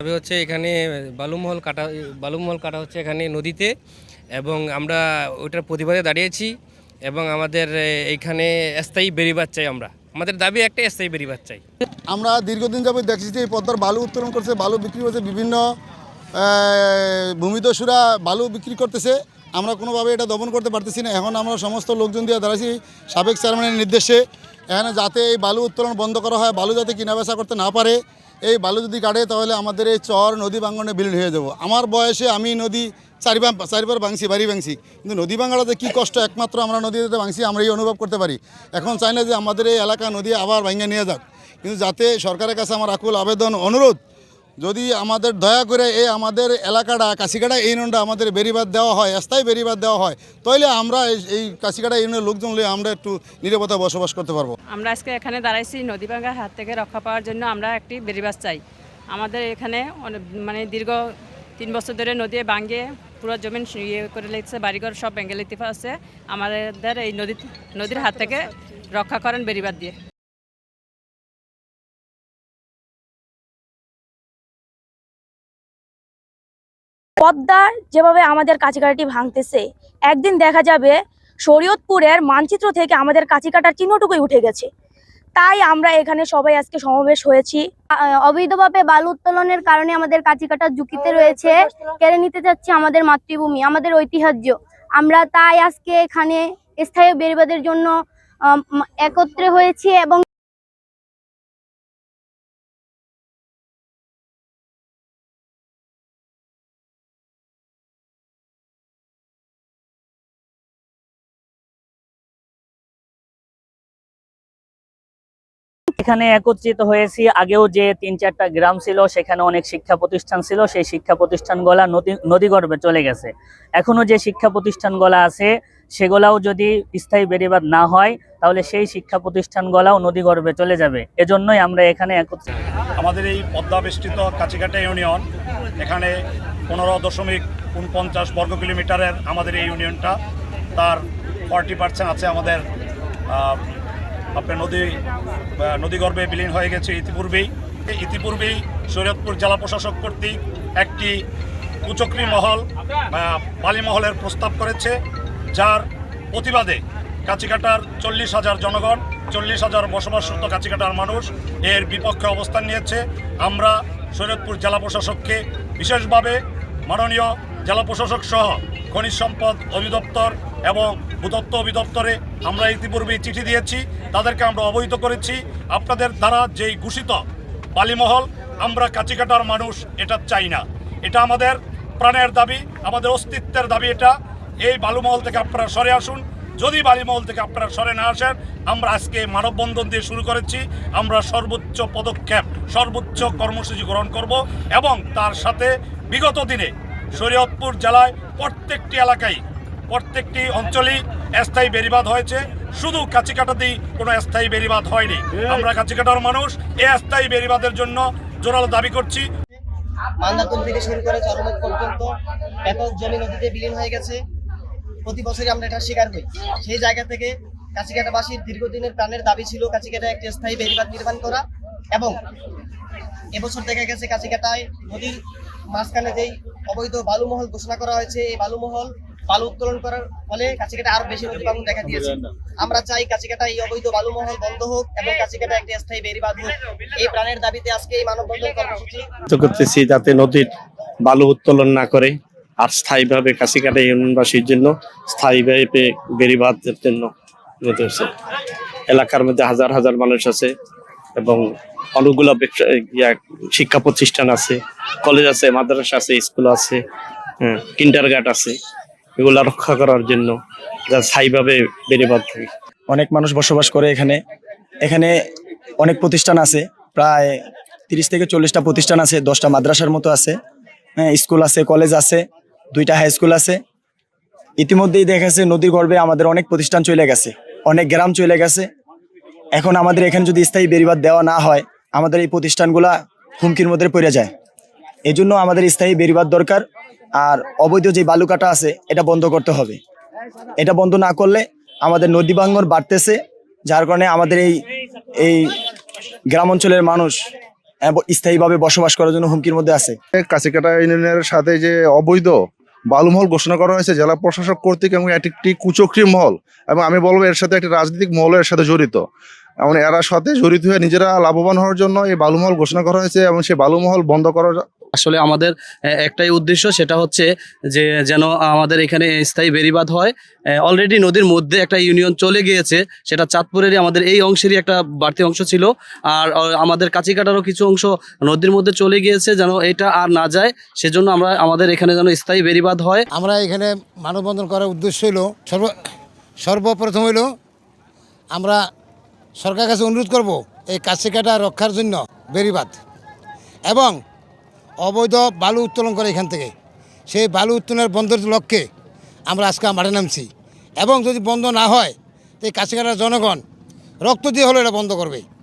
তবে হচ্ছে এখানে বালুমহল কাটা বালুমহল কাটা হচ্ছে এখানে নদীতে এবং আমরা ওইটার প্রতিবাদে দাঁড়িয়েছি এবং আমাদের এইখানে স্থায়ী বেরিবাদ চাই আমরা। আমাদের দাবি একটা স্থায়ী বেরিবাদ চাই। আমরা দীর্ঘদিন যাবত দেখছি যে এই পদ্মার বালু উত্তোলন করছে, বালু বিক্রি করছে বিভিন্ন ভূমিদস্যুরা বালু বিক্রি করতেছে। আমরা কোনোভাবে এটা দমন করতে পারতেছি না। এখন আমরা সমস্ত লোকজন দিয়ে দাঁড়াইছি সাবেক চেয়ারম্যানের নির্দেশে। এখানে যাতে এই বালু উত্তোলন বন্ধ করা হয়, বালু যাতে কিনা বেচা করতে না পারে এই বালু যদি কাটে, তাহলে আমাদের এই চর নদী বাঙ্গনে বিলীন হয়ে যাব। আমার বয়সে আমি নদী চারিবার চারিবার ভাঙছি, বাড়ি ভাঙছি। কিন্তু নদী ভাঙাটাতে কী কষ্ট? একমাত্র আমরা নদীতে ভাঙছি আমরা এই অনুভব করতে পারি। এখন চাই না যে আমাদের এই এলাকা নদী আবার ভাঙে নিয়ে যাক। কিন্তু যাতে সরকারের কাছে আমার আকুল আবেদন, অনুরোধ যদি আমাদের দয়া করে এই আমাদের এলাকাটা কাশিকাটা ইউনিয়নটা আমাদের বেরিবাদ দেওয়া হয়, স্থায়ী বেরিবাদ দেওয়া হয় তাহলে আমরা এই- কাশিকাটা ইউনিয়নের লোকজন নিয়ে আমরা একটু নিরাপত্তা বসবাস করতে পারব। আমরা আজকে এখানে দাঁড়াইছি নদী ভাঙ্গার হাত থেকে রক্ষা পাওয়ার জন্য আমরা একটি বেরিবাস চাই। আমাদের এখানে মানে দীর্ঘ তিন বছর ধরে নদী ভাঙ্গে পুরো জমিন ইয়ে করে লেগেছে, বাড়িঘর সব বেঙ্গল ইতিফা আছে আমাদের এই নদী নদীর হাত থেকে রক্ষা করেন বেরিবাদ দিয়ে। পদ্মা যেভাবে আমাদের কাছিকাটাটি ভাঙতেছে একদিন দেখা যাবে শরীয়তপুরের মানচিত্র থেকে আমাদের কাছিকাটার চিহ্নটুকুই উঠে গেছে। তাই আমরা এখানে সবাই আজকে সমাবেশ হয়েছি। অবৈধভাবে বালু উত্তোলনের কারণে আমাদের কাটা ঝুঁকিতে রয়েছে। কেড়ে নিতে যাচ্ছে আমাদের মাতৃভূমি আমাদের ঐতিহ্য। আমরা তাই আজকে এখানে স্থায়ী বেরিবাদের জন্য একত্রে হয়েছি এবং এখানে একত্রিত হয়েছি। আগেও যে তিন চারটা গ্রাম ছিল, সেখানে অনেক শিক্ষা প্রতিষ্ঠান ছিল। সেই শিক্ষা প্রতিষ্ঠানগুলা নদী, নদীগর্ভে চলে গেছে। এখনও যে শিক্ষা প্রতিষ্ঠানগুলা আছে, সেগুলাও যদি স্থায়ী বেড়িবাদ না হয়, তাহলে সেই শিক্ষা প্রতিষ্ঠানগুলাও নদীগর্ভে চলে যাবে। এজন্যই আমরা এখানে একত্রিত। আমাদের এই পদ্মা বেষ্টিত কাছিকাটা ইউনিয়ন, এখানে পনেরো দশমিক উনপঞ্চাশ বর্গ কিলোমিটারের আমাদের এই ইউনিয়নটা, তার ফর্টি পার্সেন্ট আছে আমাদের আপনার নদী নদীগর্ভে বিলীন হয়ে গেছে ইতিপূর্বেই। ইতিপূর্বেই শরীয়তপুর জেলা প্রশাসক কর্তৃক একটি কুচক্রি মহল আহ, বালি মহলের প্রস্তাব করেছে যার প্রতিবাদে কাছিকাটার চল্লিশ হাজার জনগণ চল্লিশ হাজার বসবাসরত কাছিকাটার মানুষ এর বিপক্ষে অবস্থান নিয়েছে। আমরা শরীয়তপুর জেলা প্রশাসককে বিশেষভাবে মাননীয় জেলা প্রশাসক সহ খনিজ সম্পদ অধিদপ্তর এবং ভূতত্ত্ব অধিদপ্তরে আমরা ইতিপূর্বেই চিঠি দিয়েছি, তাদেরকে আমরা অবহিত করেছি। আপনাদের দ্বারা যেই ঘোষিত বালিমহল, আমরা কাছিকাটার মানুষ, এটা চাই না। এটা আমাদের প্রাণের দাবি, আমাদের অস্তিত্বের দাবি এটা। এই বালুমহল থেকে আপনারা সরে আসুন। যদি বালিমহল থেকে আপনারা সরে না আসেন, আমরা আজকে মানববন্ধন দিয়ে শুরু করেছি। আমরা সর্বোচ্চ পদক্ষেপ, সর্বোচ্চ কর্মসূচি গ্রহণ করব এবং তার সাথে বিগত দিনে শরীয়তপুর জেলায় প্রত্যেকটি এলাকায় প্রত্যেকটি অঞ্চলেই স্থায়ী বেরিবাদ হয়েছে। শুধু কাছিকাটাতেই কোনো স্থায়ী বেরিবাদ হয়নি। আমরা কাছিকাটার মানুষ এই স্থায়ী বেরিবাদের জন্য জোরালো দাবি করছি। মান্দাতুল থেকে শুরু করে চরমক পর্যন্ত ব্যাপক জমি নদীতে বিলীন হয়ে গেছে। প্রতি বছরই আমরা এটা স্বীকার করি সেই জায়গা থেকে কাছিকাটাবাসীর দীর্ঘদিনের প্রাণের দাবি ছিল কাছিকাটা একটি স্থায়ী বেড়িবাঁধ নির্মাণ করা এবং এবছর দেখা গেছে কাছিকাটায় নদীর মাঝখানে যেই অবৈধ বালুমহল ঘোষণা করা হয়েছে, এই বালুমহল বালু উত্তোলন করার ফলে কাছিকাটা আরও বেশি নদী ভাঙন দেখা দিয়েছে। আমরা চাই কাছিকাটা এই অবৈধ বালুমহল বন্ধ হোক এবং কাছিকাটা একটি স্থায়ী বেড়িবাঁধ হোক। এই প্রাণের দাবিতে আজকে এই মানববন্ধন কর্মসূচি করতেছি যাতে নদীর বালু উত্তোলন না করে আর স্থায়ীভাবে কাশিকাটা ইউনিয়নবাসীর জন্য স্থায়ীভাবে বেড়িবাদের জন্য হচ্ছে। এলাকার মধ্যে হাজার হাজার মানুষ আছে এবং অনেকগুলো শিক্ষা প্রতিষ্ঠান আছে কলেজ আছে মাদ্রাসা আছে স্কুল আছে কিন্ডার গার্ড আছে। এগুলা রক্ষা করার জন্য যা স্থায়ীভাবে বেড়িবাদ থাকে অনেক মানুষ বসবাস করে এখানে। এখানে অনেক প্রতিষ্ঠান আছে। প্রায় তিরিশ থেকে চল্লিশটা প্রতিষ্ঠান আছে, দশটা মাদ্রাসার মতো আছে হ্যাঁ স্কুল আছে, কলেজ আছে, দুইটা হাই স্কুল আছে। ইতিমধ্যেই দেখা নদীর গর্ভে আমাদের অনেক প্রতিষ্ঠান চলে গেছে, অনেক গ্রাম চলে গেছে। এখন আমাদের এখানে যদি স্থায়ী বেরিবাদ দেওয়া না হয়, আমাদের এই প্রতিষ্ঠানগুলা হুমকির মধ্যে পড়ে যায়। এই জন্য আমাদের স্থায়ী বেরিবাদ দরকার। আর অবৈধ যে বালুকাটা আছে, এটা বন্ধ করতে হবে। এটা বন্ধ না করলে আমাদের নদী ভাঙ্গন বাড়তেছে, যার কারণে আমাদের এই এই গ্রাম অঞ্চলের মানুষ স্থায়ীভাবে বসবাস করার জন্য হুমকির মধ্যে আছে। কাছিকাটা ইউনিয়নের সাথে যে অবৈধ বালুমহল ঘোষণা করা হয়েছে, জেলা প্রশাসক কর্তৃক এবং এটি একটি কুচক্রি মহল এবং আমি বলব এর সাথে একটি রাজনৈতিক মহল এর সাথে জড়িত। এমন এরা সাথে জড়িত হয়ে নিজেরা লাভবান হওয়ার জন্য এই বালুমহল ঘোষণা করা হয়েছে এবং সেই বালুমহল বন্ধ করার আসলে আমাদের একটাই উদ্দেশ্য সেটা হচ্ছে যে যেন আমাদের এখানে স্থায়ী বেরিবাদ হয়। অলরেডি নদীর মধ্যে একটা ইউনিয়ন চলে গিয়েছে, সেটা চাঁদপুরেরই আমাদের এই অংশেরই একটা বাড়তি অংশ ছিল। আর আমাদের কাছিকাটারও কিছু অংশ নদীর মধ্যে চলে গিয়েছে যেন এটা আর না যায়, সেজন্য আমরা, আমাদের এখানে যেন স্থায়ী বেরিবাদ হয়। আমরা এখানে মানববন্ধন করার উদ্দেশ্য হলো সর্ব, সর্বপ্রথম হলো আমরা সরকারের কাছে অনুরোধ করব এই কাছিকাটা রক্ষার জন্য বেরিবাদ এবং অবৈধ বালু উত্তোলন করে এখান থেকে। সেই বালু উত্তোলনের বন্ধের লক্ষ্যে আমরা আজকে মাঠে নামছি। এবং যদি বন্ধ না হয় তো এই কাছিকাটার জনগণ রক্ত দিয়ে হলো এটা বন্ধ করবে।